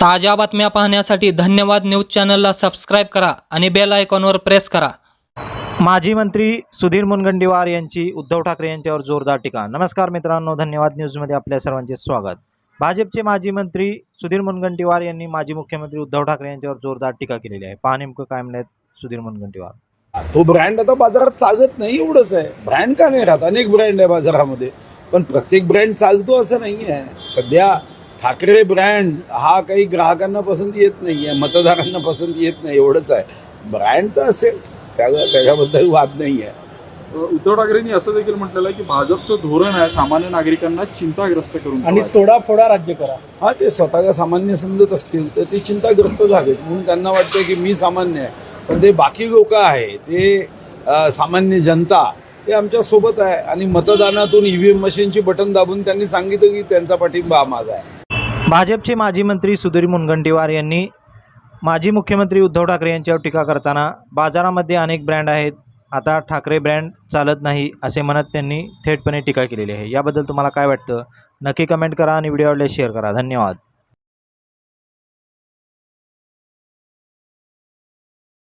ताज्या बातम्या पाहण्यासाठी धन्यवाद न्यूज चॅनलला सबस्क्राईब करा आणि बेल आयकॉनवर प्रेस करा. माजी मंत्री सुधीर मुनगंटीवार यांची उद्धव ठाकरे यांच्यावर जोरदार टीका. नमस्कार मित्रांनो धन्यवाद न्यूजमध्ये आपल्या सर्वांचे स्वागत. भाजपचे माजी मंत्री सुधीर मुनगंटीवार यांनी माजी मुख्यमंत्री उद्धव ठाकरे यांच्यावर जोरदार टीका केलेली आहे. पहा नेमकं काय म्हणत सुधीर मुनगंटीवार. तो ब्रँड आता बाजारात चालत नाही एवढंच आहे. ब्रँड का नाही राहत? अनेक ब्रँड आहे बाजारामध्ये. पण प्रत्येक ब्रँड चालतो असं नाही आहे सध्या ठाकरे ब्रँड हा काही ग्राहकांना पसंती येत नाही आहे मतदारांना पसंती येत नाही एवढंच आहे. ब्रँड तर असेल त्या त्याच्याबद्दल वाद नाही आहे उद्धव ठाकरेंनी असं देखील म्हटलेलं आहे की भाजपचं धोरण आहे सामान्य नागरिकांना चिंताग्रस्त करून आणि. तोडाफोडा राज्य करा. हा ते स्वतःला सामान्य समजत असतील तर ते चिंताग्रस्त झालेत म्हणून त्यांना वाटतं की मी सामान्य आहे. पण ते बाकी लोक आहे ते सामान्य जनता ते आमच्यासोबत आहे. आणि मतदानातून ईव्हीएम मशीनची बटन दाबून त्यांनी सांगितलं की त्यांचा पाठिंबा माझा आहे. भाजपचे माजी मंत्री सुधीर मुनगंटीवार यांनी माजी मुख्यमंत्री उद्धव ठाकरे यांच्यावर टीका करताना बाजारामध्ये अनेक ब्रँड आहेत. आता ठाकरे ब्रँड चालत नाही असे म्हणत त्यांनी थेटपणे टीका केलेली आहे. याबद्दल तुम्हाला काय वाटतं? नक्की कमेंट करा आणि व्हिडिओ आवडल्यास शेअर करा. धन्यवाद.